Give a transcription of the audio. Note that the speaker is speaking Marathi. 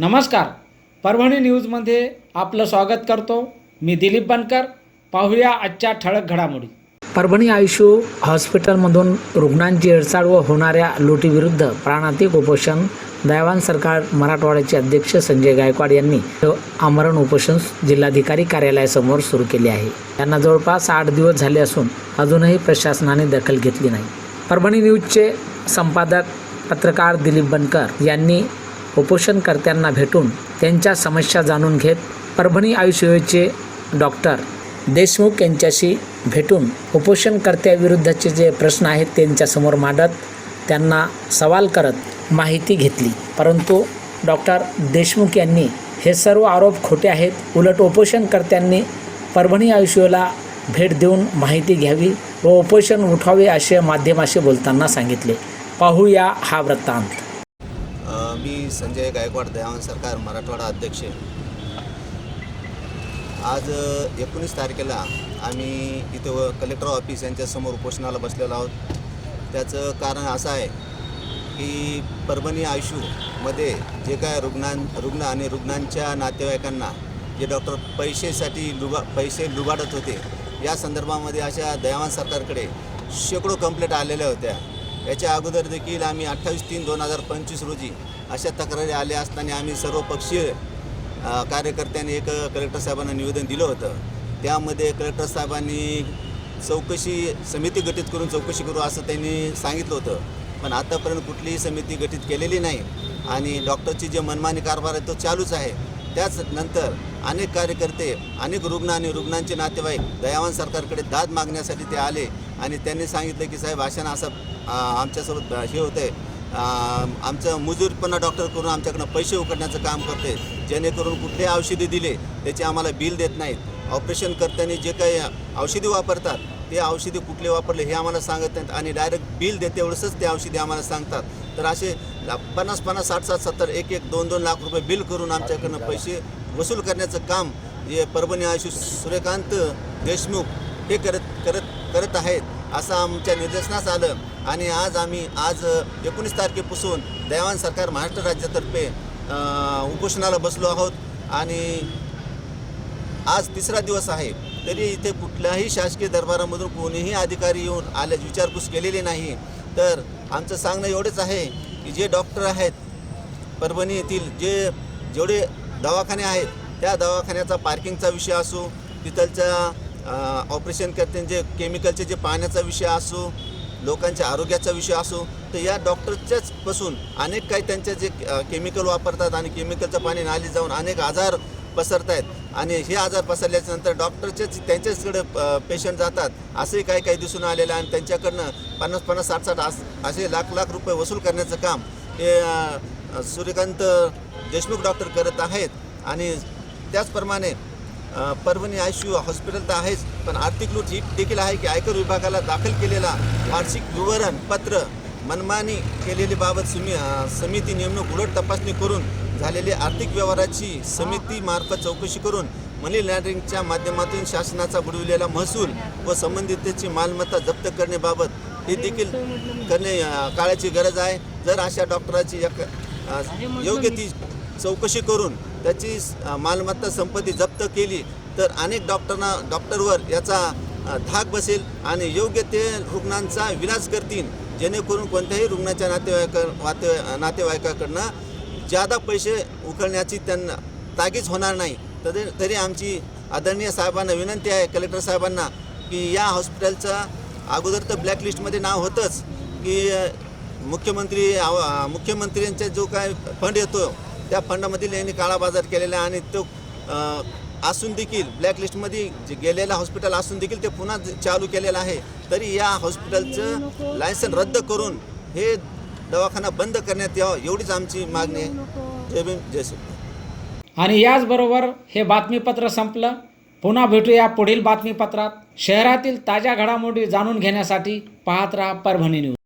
नमस्कार. परभणी न्यूजमध्ये आपलं स्वागत करतो. मी दिलीप बनकर. पाहूया आजच्या ठळक घडामोडी. परभणी आयुष्यू हॉस्पिटलमधून रुग्णांची हेळसाड व होणाऱ्या लुटीविरुद्ध प्राणातिक उपोषण दयावान सरकार मराठवाड्याचे अध्यक्ष संजय गायकवाड यांनी आमरण उपोषण जिल्हाधिकारी कार्यालयासमोर सुरू केले आहे. त्यांना जवळपास आठ दिवस झाले असून अजूनही प्रशासनाने दखल घेतली नाही. परभणी न्यूजचे संपादक पत्रकार दिलीप बनकर यांनी उपोषणकर्त्यांना भेटून त्यांच्या समस्या जाणून घेत परभणी आयुष्यचे डॉक्टर देशमुख यांच्याशी भेटून उपोषणकर्त्याविरुद्धचे जे प्रश्न आहेत त्यांच्यासमोर मांडत त्यांना सवाल करत माहिती घेतली. परंतु डॉक्टर देशमुख यांनी हे सर्व आरोप खोटे आहेत. उलट उपोषणकर्त्यांनी परभणी आयुष्यला भेट देऊन माहिती घ्यावी व उपोषण उठावे असे माध्यमाशी बोलताना सांगितले. पाहूया हा वृत्तांत. मी संजय गायकवाड दयावन सरकार मराठवाडा अध्यक्ष. आज एकोणीस तारखेला आम्ही इथं कलेक्टर ऑफिस यांच्यासमोर उपोषणाला बसलेलो आहोत. त्याचं कारण असं आहे की परभणी आयशूमध्ये जे काय रुग्णां रुग्ण आणि रुग्णांच्या नातेवाईकांना जे डॉक्टर पैसेसाठी लुबा पैसे लुबाडत होते या संदर्भामध्ये अशा दयावान सरकारकडे शेकडो कंप्लेंट आलेल्या होत्या. याच्या अगोदर देखील आम्ही अठ्ठावीस तीन दोन हजार पंचवीस रोजी अशा तक्रारी आल्या असताना आम्ही सर्वपक्षीय कार्यकर्त्यांनी एक कलेक्टर साहेबांना निवेदन दिलं होतं. त्यामध्ये कलेक्टर साहेबांनी चौकशी समिती गठीत करून चौकशी करू असं त्यांनी सांगितलं होतं. पण आतापर्यंत कुठलीही समिती गठीत केलेली नाही आणि डॉक्टरची जे मनमानी कारभार आहे तो चालूच आहे. त्याच नंतर अनेक कार्यकर्ते अनेक रुग्ण आणि रुग्णांचे नातेवाईक दयावान सरकारकडे दाद मागण्यासाठी ते आले आणि त्यांनी सांगितलं की साहेब अशानं असं आमच्यासोबत हे होतं. आहे आमचं मजूरपणा डॉक्टर करून आमच्याकडनं पैसे उकडण्याचं काम करते. जेणेकरून कुठले औषधी दिले त्याचे आम्हाला बिल देत नाहीत. ऑपरेशन करताना जे काही औषधी वापरतात ते औषधी कुठले वापरले हे आम्हाला सांगत नाहीत आणि डायरेक्ट बिल देते एवढंच ते औषधी आम्हाला सांगतात. तर असे पन्नास पन्नास साठ साठ सत्तर एक एक दोन दोन लाख रुपये बिल करून आमच्याकडनं पैसे वसूल करण्याचं काम हे परभणी आयुष सूर्यकांत देशमुख हे करत करत करत आहेत. असं आमच्या निदर्शनास आलं. आणि आज आम्ही आज एकोणीस तारखेपासून दयावान सरकार महाराष्ट्र राज्यातर्फे उपोषणाला बसलो आहोत. आणि आज तिसरा दिवस आहे. तरी इथे कुठल्याही शासकीय दरबारामधून कोणीही अधिकारी येऊन आल्यास विचारपूस केलेली नाही. तर आमचं सांगणं एवढंच आहे की जे डॉक्टर आहेत परभणी येथील जे जेवढे दवाखाने आहेत त्या दवाखान्याचा पार्किंगचा विषय असो तिथलच्या ऑपरेशन करते जे केमिकलचे जे पाण्याचा विषय असो लोकांच्या आरोग्याचा विषय असो तर या डॉक्टरच्याच पासून अनेक काही त्यांचे जे केमिकल वापरतात आणि केमिकलचं पाणी नाली जाऊन अनेक आजार पसरत आहेत आणि हे आजार पसरल्याच्या नंतर डॉक्टरचेच त्यांच्याचकडे पेशंट जातात. असंही काही काही दिसून आलेलं आहे आणि त्यांच्याकडनं पन्नास पन्नास साठ साठ अस- असे लाख लाख रुपये वसूल करण्याचं काम हे सूर्यकांत देशमुख डॉक्टर करत आहेत. आणि त्याचप्रमाणे Parbhani I C U hospital तर आहेच पण आर्थिक लूट ही देखील आहे की आयकर विभागाला दाखल केलेला वार्षिक विवरण पत्र मनमानी केलेली बाबत समी समिती नेमणूक उलट तपासणी करून झालेली आर्थिक व्यवहाराची समितीमार्फत चौकशी करून मनी लँड्रिंगच्या माध्यमातून शासनाचा बुडविलेला महसूल व संबंधितची मालमत्ता जप्त करण्याबाबत हे देखील करणे काळाची गरज आहे. जर अशा डॉक्टराची योग्य ती चौकशी करून त्याची मालमत्ता संपत्ती जप्त केली तर अनेक डॉक्टरना डॉक्टरवर याचा धाक बसेल आणि योग्य ते रुग्णांचा विनाश करतील जेणेकरून कोणत्याही रुग्णाच्या नातेवाईका वाते नातेवाईकाकडनं जादा पैसे उकळण्याची त्यांना तागीच होणार नाही. तरी तरी आमची आदरणीय साहेबांना विनंती आहे कलेक्टर साहेबांना की या हॉस्पिटलचं अगोदर तर ब्लॅकलिस्टमध्ये नाव होतंच की मुख्यमंत्री आव- मुख्यमंत्र्यांचा जो काय फंड येतो त्या फंडामधील यांनी काळा बाजार केलेला आहे आणि तो असून देखील ब्लॅकलिस्टमध्ये जे गेलेलं हॉस्पिटल असून देखील ते पुन्हा चालू केलेलं आहे. तरी या हॉस्पिटलचं लायसन रद्द करून हे दवाखाना बंद करण्यात यावं एवढीच आमची मागणी आहे. जय भीम जय श्री आणि याचबरोबर हे बातमीपत्र संपलं. पुन्हा भेटूया पुढील बातमीपत्रात. शहरातील ताज्या घडामोडी जाणून घेण्यासाठी पाहत राहा परभणी न्यूज.